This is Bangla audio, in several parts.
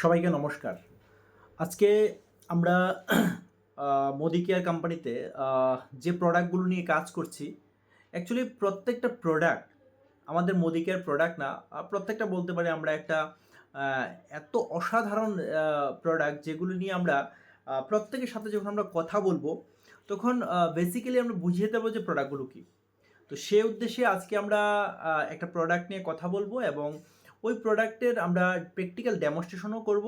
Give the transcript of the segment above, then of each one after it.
সবাইকে নমস্কার। আজকে আমরা মোদি কেয়ার কোম্পানিতে যে প্রোডাক্টগুলো নিয়ে কাজ করছি অ্যাকচুয়ালি প্রত্যেকটা প্রোডাক্ট আমাদের মোদি কেয়ার প্রোডাক্ট না প্রত্যেকটা বলতে পারি আমরা একটা এত অসাধারণ প্রোডাক্ট যেগুলো নিয়ে আমরা প্রত্যেকের সাথে যখন আমরা কথা বলব, তখন বেসিক্যালি আমরা বুঝিয়ে দেবো যে প্রোডাক্টগুলো কী। তো সে উদ্দেশ্যে আজকে আমরা একটা প্রোডাক্ট নিয়ে কথা বলব এবং ওই প্রোডাক্টের আমরা প্র্যাকটিক্যাল ডেমনস্ট্রেশনও করব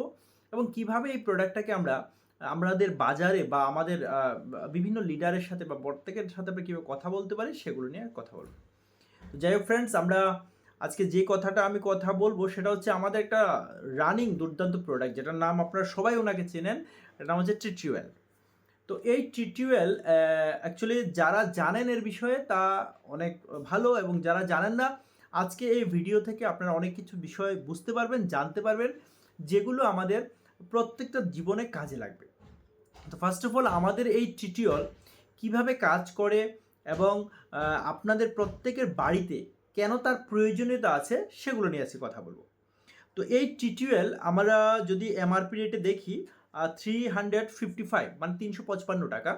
এবং কীভাবে এই প্রোডাক্টটাকে আমরা, আমাদের বাজারে বা আমাদের বিভিন্ন লিডারের সাথে বা প্রত্যেকের সাথে আমরা কীভাবে কথা বলতে পারি সেগুলো নিয়ে কথা বলব। যাই হোক ফ্রেন্ডস আমরা আজকে যে কথাটা আমি কথা বলব সেটা হচ্ছে আমাদের একটা রানিং দুর্দান্ত প্রোডাক্ট যেটার নাম আপনারা সবাই ওনাকে চেনেন, এটার নাম হচ্ছে ট্রিটিউয়েল তো এই টিটিউয়েল অ্যাকচুয়ালি যারা জানেন এর বিষয়ে তা অনেক ভালো এবং যারা জানেন না আজকে এই ভিডিও থেকে আপনারা অনেক কিছু বিষয় বুঝতে পারবেন, জানতে পারবেন, যেগুলো আমাদের প্রত্যেকটা জীবনে কাজে লাগবে। তো ফার্স্ট অফ অল আমাদের এই টিটিওল কীভাবে কাজ করে এবং আপনাদের প্রত্যেকের বাড়িতে কেন তার প্রয়োজনীয়তা আছে সেগুলো নিয়ে আজকে কথা বলব। তো এই টিটিউয়েল আমরা যদি এমআরপি রেটে দেখি থ্রি হান্ড্রেড ফিফটি ফাইভ মানে তিনশো পঁচপান্ন টাকা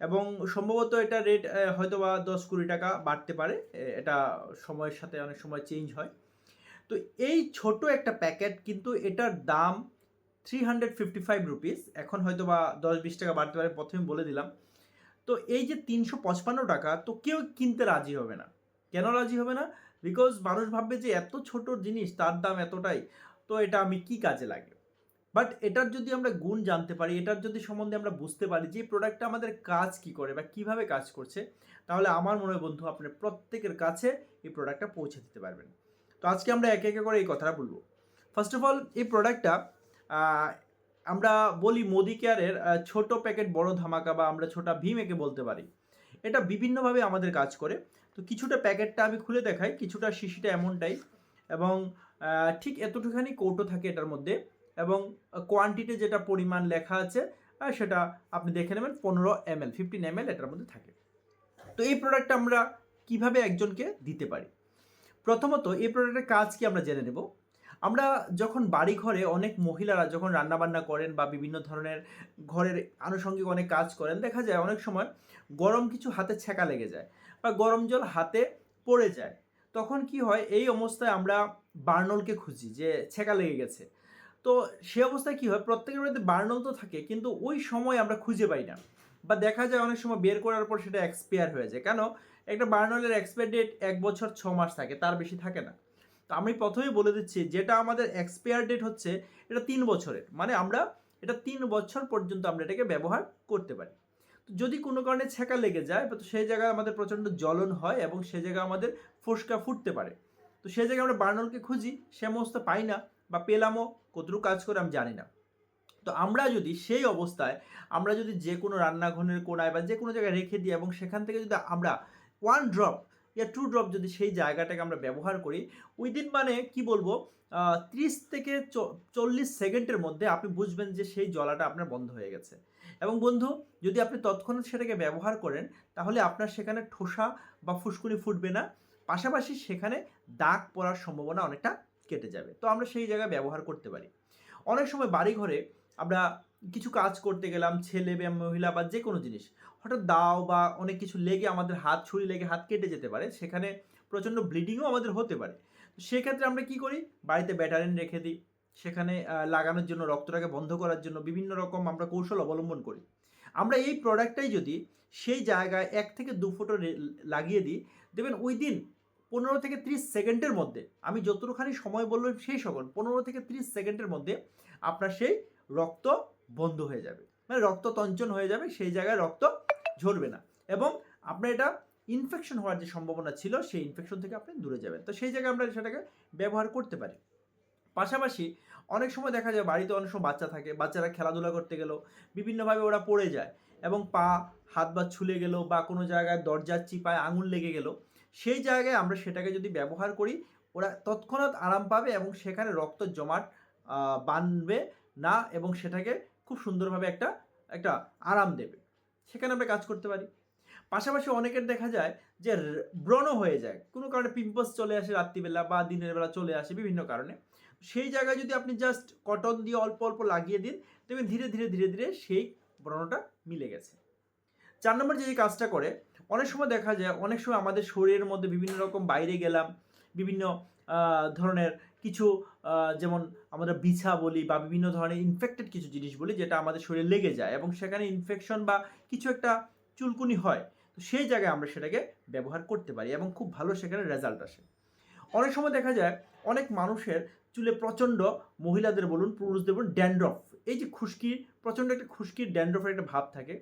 এবং সম্ভবত এটা রেট হয়তো বা দশ কুড়ি টাকা বাড়তে পারে এটা সময়ের সাথে অনেক সময় চেঞ্জ হয়। তো এই ছোট একটা প্যাকেট কিন্তু এটার দাম three hundred fifty five rupees এখন হয়তো বা দশ বিশ টাকা বাড়তে পারে, প্রথমে বলে দিলাম। তো এই যে তিনশো পঁচপান্ন টাকা, তো কেউ কিনতে রাজি হবে না। কেন রাজি হবে না? বিকজ মানুষ ভাববে যে এত ছোট জিনিস, তার দাম এতটাই, তো এটা আমি কি কাজে লাগে বাট এটার যদি আমরা গুণ জানতে পারি, এটার যদি সম্বন্ধে আমরা বুঝতে পারি যে প্রোডাক্টটা আমাদের কাজ কি করে বা কীভাবে কাজ করছে, তাহলে আমার মনে হয় বন্ধু আপনার প্রত্যেকের কাছে এই প্রোডাক্টটা পৌঁছে দিতে পারবেন। তো আজকে আমরা একে একে করে এই কথাটা বলব। ফার্স্ট অফ অল এই প্রোডাক্টটা আমরা বলি মোদি কেয়ারের ছোট প্যাকেট বড় ধামাকা বা আমরা ছোটা ভীম একে বলতে পারি। এটা বিভিন্নভাবে আমাদের কাজ করে। তো কিছুটা প্যাকেটটা আমি খুলে দেখাই, কিছুটা শিশিটা এমনটাই এবং ঠিক এতটুখানি কৌটো থাকে এটার মধ্যে। এবং কোয়ান্টিটি যেটা পরিমাণ লেখা আছে সেটা আপনি দেখে নেবেন, পনেরো M L fifteen M L এটার মধ্যে থাকে। তো এই প্রোডাক্টটা আমরা কীভাবে একজনকে দিতে পারি? প্রথমত, এই প্রোডাক্টের কাজ কি আমরা জেনে নেব? আমরা যখন বাড়ি ঘরে অনেক মহিলারা যখন রান্নাবান্না করেন বা বিভিন্ন ধরনের ঘরের আনুষঙ্গিক অনেক কাজ করেন, দেখা যায় অনেক সময় গরম কিছু হাতে ছ্যাঁকা লেগে যায় বা গরম জল হাতে পড়ে যায়। তখন কি হয়, এই অবস্থায় আমরা বার্নলকে খুঁজি যে ছ্যাঁকা লেগে গেছে। তো সে অবস্থায় কি হয়? প্রত্যেকের বাড়িতে বার্নল তো থাকে, কিন্তু ওই সময় আমরা খুঁজে পাই না। বা দেখা যায় অনেক সময় বের করার পর সেটা এক্সপায়ার হয়ে যায়। কেন? একটা বার্নলের এক্সপায়ার ডেট এক বছর ছ মাস থাকে, তার বেশি থাকে না। তো আমি প্রথমেই বলে দিচ্ছি, যেটা আমাদের এক্সপায়ার ডেট হচ্ছে, এটা তিন বছরের। মানে আমরা এটা তিন বছর পর্যন্ত আমরা এটাকে ব্যবহার করতে পারি। যদি কোনো কারণে ছ্যাঁকা লেগে যায়, তো সেই জায়গায় আমাদের প্রচণ্ড জ্বলন হয় এবং সেই জায়গায় আমাদের ফোসকা ফুটতে পারে। তো সেই জায়গায় আমরা বার্নলকে খুঁজি, সে সমস্ত পাই না। বা পেলামও কতটুকু কাজ করে আমি জানি না। তো আমরা যদি সেই অবস্থায় আমরা যদি যে কোনো রান্নাঘরের কোনায় বা যে কোনো জায়গায় রেখে দিই এবং সেখান থেকে যদি আমরা ওয়ান ড্রপ ইয়া টু ড্রপ যদি সেই জায়গাটাকে আমরা ব্যবহার করি উইদিন মানে কি বলব ত্রিশ থেকে চল্লিশ সেকেন্ডের মধ্যে আপনি বুঝবেন যে সেই জলাটা আপনার বন্ধ হয়ে গেছে। এবং বন্ধু, যদি আপনি তৎক্ষণাৎ সেটাকে ব্যবহার করেন, তাহলে আপনার সেখানে ঠোসা বা ফুসকুনি ফুটবে না। পাশাপাশি সেখানে দাগ পড়ার সম্ভাবনা অনেকটা কেটে যাবে। তো আমরা সেই জায়গায় ব্যবহার করতে পারি। অনেক সময় বাড়ি ঘরে আমরা কিছু কাজ করতে গেলাম, ছেলে বা মহিলা বা যে কোনো জিনিস, হঠাৎ দাও বা অনেক কিছু লেগে আমাদের হাত, ছুরি লেগে হাত কেটে যেতে পারে, সেখানে প্রচণ্ড ব্লিডিংও আমাদের হতে পারে। সেক্ষেত্রে আমরা কি করি? বাড়িতে ব্যাটারিন রেখে দিই। সেখানে লাগানোর জন্য, রক্তটাকে বন্ধ করার জন্য বিভিন্ন রকম আমরা কৌশল অবলম্বন করি। আমরা এই প্রোডাক্টটাই যদি সেই জায়গায় এক থেকে দু ফুটো লাগিয়ে দিই, দেখবেন ওই দিন পনেরো থেকে ত্রিশ সেকেন্ডের মধ্যে, আমি যতটুখানি সময় বললাম সেই সকল পনেরো থেকে ত্রিশ সেকেন্ডের মধ্যে আপনার সেই রক্ত বন্ধ হয়ে যাবে। মানে রক্ত তঞ্চন হয়ে যাবে, সেই জায়গায় রক্ত ঝরবে না। এবং আপনার এটা ইনফেকশন হওয়ার যে সম্ভাবনা ছিল, সেই ইনফেকশন থেকে আপনি দূরে যাবেন। তো সেই জায়গায় আমরা সেটাকে ব্যবহার করতে পারি। পাশাপাশি অনেক সময় দেখা যায়, বাড়িতে অনেক সময় বাচ্চা থাকে, বাচ্চারা খেলাধুলা করতে গেলেও বিভিন্নভাবে ওরা পড়ে যায় এবং পা হাত বা ছুলে গেল বা কোনো জায়গায় দরজার চিপায় আঙুল লেগে গেল সেই জায়গায় আমরা সেটাকে যদি ব্যবহার করি, ওরা তৎক্ষণাৎ আরাম পাবে এবং সেখানে রক্ত জমাট বাঁধবে না এবং সেটাকে খুব সুন্দরভাবে একটা একটা আরাম দেবে। সেখানে আমরা কাজ করতে পারি। পাশাপাশি অনেকের দেখা যায় যে ব্রণ হয়ে যায়। কোনো কারণে পিম্পলস চলে আসে রাত্রিবেলা বা দিনের বেলা চলে আসে বিভিন্ন কারণে। সেই জায়গায় যদি আপনি জাস্ট কটন দিয়ে অল্প অল্প লাগিয়ে দিন, দেখবেন ধীরে ধীরে ধীরে ধীরে সেই ব্রণটা মিলে গেছে। চার নম্বর যে কাজটা করে, অনেক সময় দেখা যায়, অনেক সময় আমাদের শরীরের মধ্যে বিভিন্ন রকম বাইরে গেলাম, বিভিন্ন ধরনের কিছু যেমন আমরা বিছা বলি বা বিভিন্ন ধরনের ইনফেক্টেড কিছু জিনিস বলি, যেটা আমাদের শরীরে লেগে যায় এবং সেখানে ইনফেকশন বা কিছু একটা চুলকুনি হয়, তো সেই জায়গায় আমরা সেটাকে ব্যবহার করতে পারি এবং খুব ভালো সেখানে রেজাল্ট আসে। অনেক সময় দেখা যায়, অনেক মানুষের চুলে প্রচণ্ড, মহিলাদের বলুন, পুরুষদের বলুন ড্যান্ড্রফ এই যে খুশকির, প্রচণ্ড একটা খুশকির ড্যান্ড্রফের একটা ভাব থাকে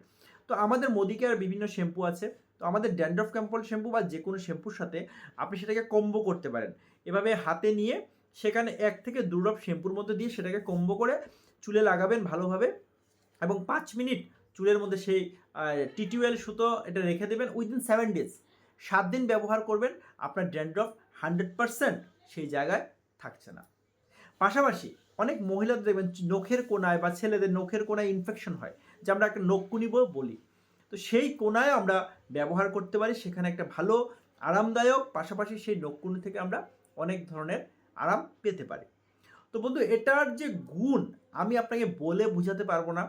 তো আমাদের মোদিকে আর বিভিন্ন শ্যাম্পু আছে। তো আমাদের ড্যান্ড্রফ ক্যাম্পল শ্যাম্পু বা যে কোনো শ্যাম্পুর সাথে আপনি সেটাকে কম্বো করতে পারেন। এভাবে হাতে নিয়ে সেখানে এক থেকে দু ড্রপ শ্যাম্পুর মধ্যে দিয়ে সেটাকে কম্বো করে চুলে লাগাবেন ভালোভাবে এবং পাঁচ মিনিট চুলের মধ্যে সেই টিটিউএল সুতো এটা রেখে দেবেন উইদিন সেভেন ডেজ সাত দিন ব্যবহার করবেন, আপনার ড্যান্ড্রফ হান্ড্রেড পারসেন্ট সেই জায়গায় থাকছে না। পাশাপাশি অনেক মহিলাদের দেখবেন নখের কোনায় বা ছেলেদের নখের কোনায় ইনফেকশন হয়। যে আমরা একটা নখকুনি বলি। তো সেই কোনায় আমরা ব্যবহার করতে পারি, সেখানে একটা ভালো আরামদায়ক, পাশাপাশি সেই নখকুনি থেকে আমরা অনেক ধরনের আরাম পেতে পারি। তো বন্ধু, এটার যে গুণ আমি আপনাকে বলে বোঝাতে পারব না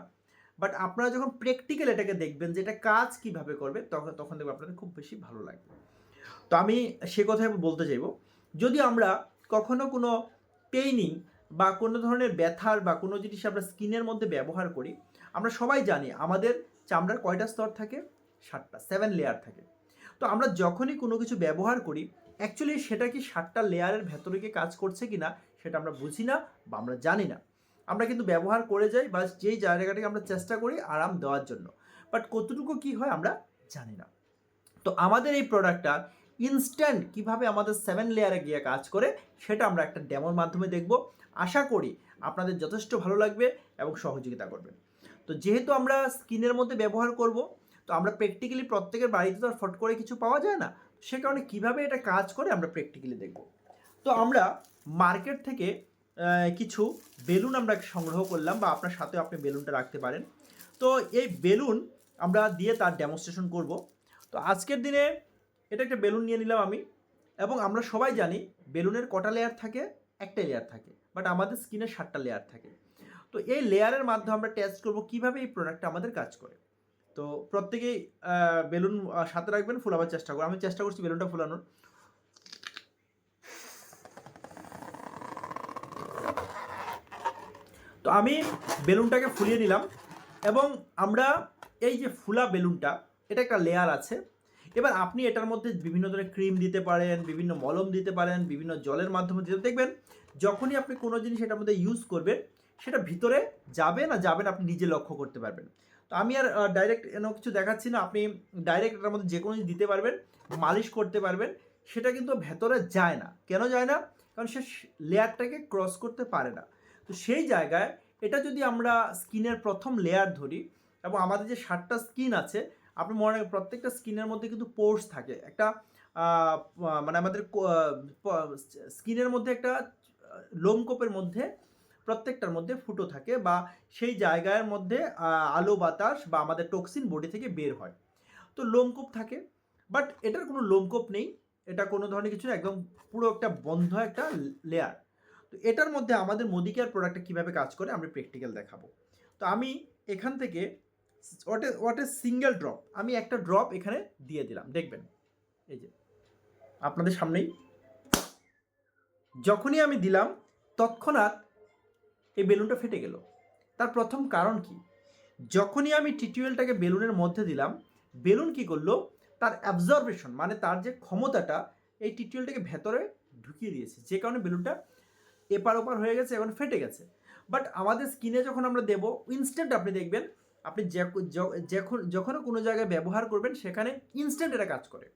বাট আপনারা যখন প্র্যাকটিক্যাল এটাকে দেখবেন যে এটা কাজ কীভাবে করবে, তখন তখন দেখবেন আপনাদের খুব বেশি ভালো লাগবে। তো আমি সে কথাই বলতে চাইব, যদি আমরা কখনো কোনো পেইনিং বা কোনো ধরনের ব্যথার বা কোনো জিনিস আমরা স্কিনের মধ্যে ব্যবহার করি আমরা সবাই জানি আমাদের চামড়ার কয়টা স্তর থাকে? সাতটা সেভেন লেয়ার থাকে। তো আমরা যখনই কোনো কিছু ব্যবহার করি অ্যাকচুয়ালি সেটা কি সাতটা লেয়ারের ভেতরে গিয়ে কাজ করছে কি না সেটা আমরা বুঝি না বা আমরা জানি না। আমরা কিন্তু ব্যবহার করে যাই বা যেই জায়গাটাকে আমরা চেষ্টা করি আরাম দেওয়ার জন্য। বাট কতটুকু কি হয় আমরা জানি না। তো আমাদের এই প্রোডাক্টটা ইনস্ট্যান্ট কীভাবে আমাদের সেভেন লেয়ারে গিয়ে কাজ করে, সেটা আমরা একটা ডেমোর মাধ্যমে দেখব। আশা করি আপনাদের যথেষ্ট ভালো লাগবে এবং সহযোগিতা করবে তো যেহেতু আমরা স্কিনের মধ্যে ব্যবহার করব, তো আমরা প্র্যাকটিক্যালি প্রত্যেকের বাড়িতে তো আর ফট করে কিছু পাওয়া যায় না সে কারণে কীভাবে এটা কাজ করে আমরা প্র্যাকটিক্যালি দেখব। তো আমরা মার্কেট থেকে কিছু বেলুন আমরা সংগ্রহ করলাম বা আপনার সাথে আপনি বেলুনটা রাখতে পারেন। তো এই বেলুন আমরা দিয়ে তার ডেমনস্ট্রেশন করব। তো আজকের দিনে এটা একটা বেলুন নিয়ে নিলাম আমি, এবং আমরা সবাই জানি বেলুনের কটা লেয়ার থাকে, একটা লেয়ার থাকে বাট আমাদের স্কিনের সাতটা লেয়ার থাকে। তো এই লেয়ারের মাধ্যমে আমরা টেস্ট করব কীভাবে এই প্রোডাক্টটা আমাদের কাজ করে। তো প্রত্যেকেই বেলুন সাথে রাখবেন, ফুলাবার চেষ্টা করো আমি চেষ্টা করছি বেলুনটা ফুলানোর। তো আমি বেলুনটাকে ফুলিয়ে নিলাম এবং আমরা এই যে ফুলা বেলুনটা, এটা একটা লেয়ার আছে। এবার আপনি এটার মধ্যে বিভিন্ন ধরনের ক্রিম দিতে পারেন, বিভিন্ন মলম দিতে পারেন, বিভিন্ন জলের মাধ্যমে দিতে দেখবেন, যখনই আপনি কোনো জিনিস এটার মধ্যে ইউজ করবেন সেটা ভিতরে যাবে না যাবে না আপনি নিজে লক্ষ্য করতে পারবেন। তো আমি আর ডাইরেক্ট এন কিছু দেখাচ্ছি না, আপনি ডাইরেক্ট এটার মধ্যে যে কোনো জিনিস দিতে পারবেন, মালিশ করতে পারবেন, সেটা কিন্তু ভেতরে যায় না। কেন যায় না? কারণ সে লেয়ারটাকে ক্রস করতে পারে না। তো সেই জায়গায় এটা যদি আমরা স্কিনের প্রথম লেয়ার ধরি এবং আমাদের যে সাতটা স্কিন আছে, আপনি মনে রাখবেন প্রত্যেকটা স্কিনের মধ্যে কিন্তু পোর্স থাকে। একটা মানে আমাদের স্কিনের মধ্যে একটা লোমকূপের মধ্যে প্রত্যেকটার মধ্যে ফুটো থাকে বা সেই জায়গার মধ্যে আলো বাতাস বা আমাদের টক্সিন বডি থেকে বের হয়। তো লোমকূপ থাকে বাট এটার কোনো লোমকূপ নেই। এটা কোনো ধরনের কিছু একদম পুরো একটা বন্ধ একটা লেয়ার তো এটার মধ্যে আমাদের মোদিকেয়ার প্রোডাক্টটা কীভাবে কাজ করে আমি প্র্যাকটিক্যাল দেখাবো। তো আমি এখান থেকে what a what a single drop আমি একটা ড্রপ এখানে দিয়ে দিলাম, দেখবেন। এই যে, আপনাদের সামনেই। যখনই আমি দিলাম, তৎক্ষণাৎ এই বেলুনটা ফেটে গেল। তার প্রথম কারণ কি? যখনই আমি টিটিউয়েলটাকে বেলুনের মধ্যে দিলাম, বেলুন কি করল? তার অ্যাবজর্বেশন মানে তার যে ক্ষমতাটা, এই টিটিউয়েলটাকে ভেতরে ঢুকিয়ে দিয়েছে। যে কারণে বেলুনটা এপার ওপার হয়ে গেছে, এখন ফেটে গেছে। বাট আমাদের স্কিনে যখন আমরা দেবো ইনস্ট্যান্ট আপনি দেখবেন, আপনি যখন যখনও কোনো জায়গায় ব্যবহার করবেন, সেখানে ইনস্ট্যান্ট এটা কাজ করে।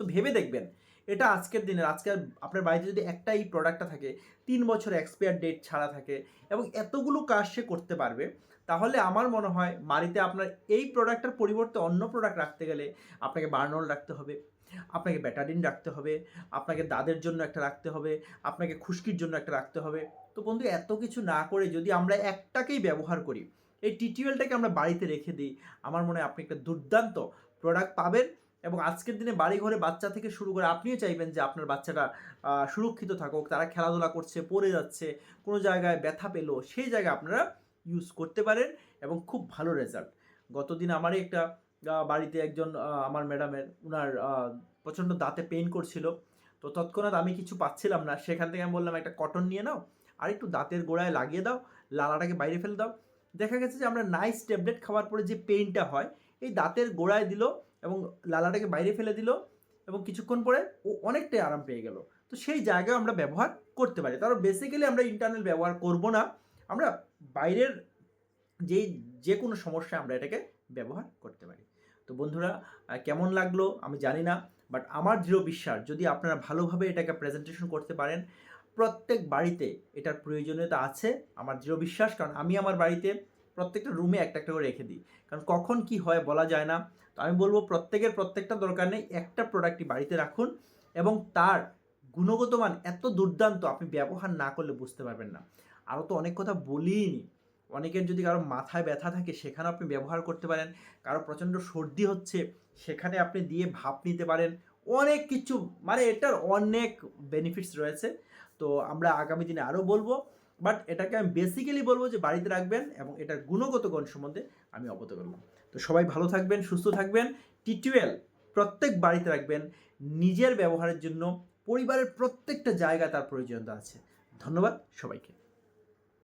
তো ভেবে দেখবেন এটা আজকের দিনের আজকের আপনার বাড়িতে যদি একটা এই প্রোডাক্টটা থাকে, তিন বছর এক্সপায়ার ডেট ছাড়া থাকে এবং এতগুলো কাজ সে করতে পারবে, তাহলে আমার মনে হয় বাড়িতে আপনার এই প্রোডাক্টের পরিবর্তে অন্য প্রোডাক্ট রাখতে গেলে আপনাকে বার্নল রাখতে হবে, আপনাকে ব্যাটাডিন রাখতে হবে, আপনাকে দাদের জন্য একটা রাখতে হবে, আপনাকে খুশকির জন্য একটা রাখতে হবে। তো বন্ধু, এত কিছু না করে যদি আমরা একটাকেই ব্যবহার করি, এই টিটিউয়েলটাকে আমরা বাড়িতে রেখে দিই, আমার মনে হয় আপনি একটা দুর্দান্ত প্রোডাক্ট পাবেন। এবং আজকের দিনে বাড়ি ঘরে বাচ্চা থেকে শুরু করে আপনিও চাইবেন যে আপনার বাচ্চাটা সুরক্ষিত থাকুক, তারা খেলাধুলা করছে, পড়ে যাচ্ছে, কোনো জায়গায় ব্যথা পেল, সেই জায়গায় আপনারা ইউজ করতে পারেন এবং খুব ভালো রেজাল্ট গতদিন আমারই একটা বাড়িতে একজন আমার ম্যাডামের ওনার প্রচণ্ড দাঁতে পেইন করছিল। তো তৎক্ষণাৎ আমি কিছু পাচ্ছিলাম না। সেখান থেকে আমি বললাম, একটা কটন নিয়ে নাও, আর একটু দাঁতের গোড়ায় লাগিয়ে দাও, লালাটাকে বাইরে ফেলে দাও। দেখা গেছে যে আমরা নাইস ট্যাবলেট খাওয়ার পরে যে পেইনটা হয়, এই দাঁতের গোড়ায় দিল এবং লালাটাকে বাইরে ফেলে দিল এবং কিছুক্ষণ পরে ও অনেকটাই আরাম পেয়ে গেল। তো সেই জায়গায় আমরা ব্যবহার করতে পারি। তারপর বেসিক্যালি আমরা ইন্টারনাল ব্যবহার করব না। আমরা বাইরের যেই যে কোনো সমস্যায় আমরা এটাকে ব্যবহার করতে পারি। তো বন্ধুরা কেমন লাগল আমি জানি না বাট আমার দৃঢ় বিশ্বাস, যদি আপনারা ভালোভাবে এটাকে প্রেজেন্টেশন করতে পারেন, প্রত্যেক বাড়িতে এটার প্রয়োজনীয়তা আছে। আমার দৃঢ় বিশ্বাস, কারণ আমি আমার বাড়িতে প্রত্যেকটা রুমে একটা একটা করে রেখে দিই। কারণ কখন কি হয় বলা যায় না। তো আমি বলব প্রত্যেকের প্রত্যেকটা দরকার নেই, একটা প্রোডাক্টই বাড়িতে রাখুন এবং তার গুণগত মান এত দুর্দান্ত আপনি ব্যবহার না করলে বুঝতে পারবেন না। আরও তো অনেক কথা বলিনি অনেকের যদি কারও মাথায় ব্যথা থাকে সেখানে আপনি ব্যবহার করতে পারেন। কারও প্রচণ্ড সর্দি হচ্ছে সেখানে আপনি দিয়ে ভাপ নিতে পারেন। অনেক কিছু মানে এটার অনেক বেনিফিটস রয়েছে। তো আমরা আগামী দিনে আরও বলব বাট এটাকে আমি বেসিক্যালি বলব যে বাড়িতে রাখবেন এবং এটার গুণগত গণ সম্বন্ধে আমি অবগত করলাম। তো সবাই ভালো থাকবেন, সুস্থ থাকবেন। টি টুয়েলভ প্রত্যেক বাড়িতে রাখবেন। নিজের ব্যবহারের জন্য পরিবারের প্রত্যেকটা জায়গা তার প্রয়োজনীয়তা আছে। ধন্যবাদ সবাইকে।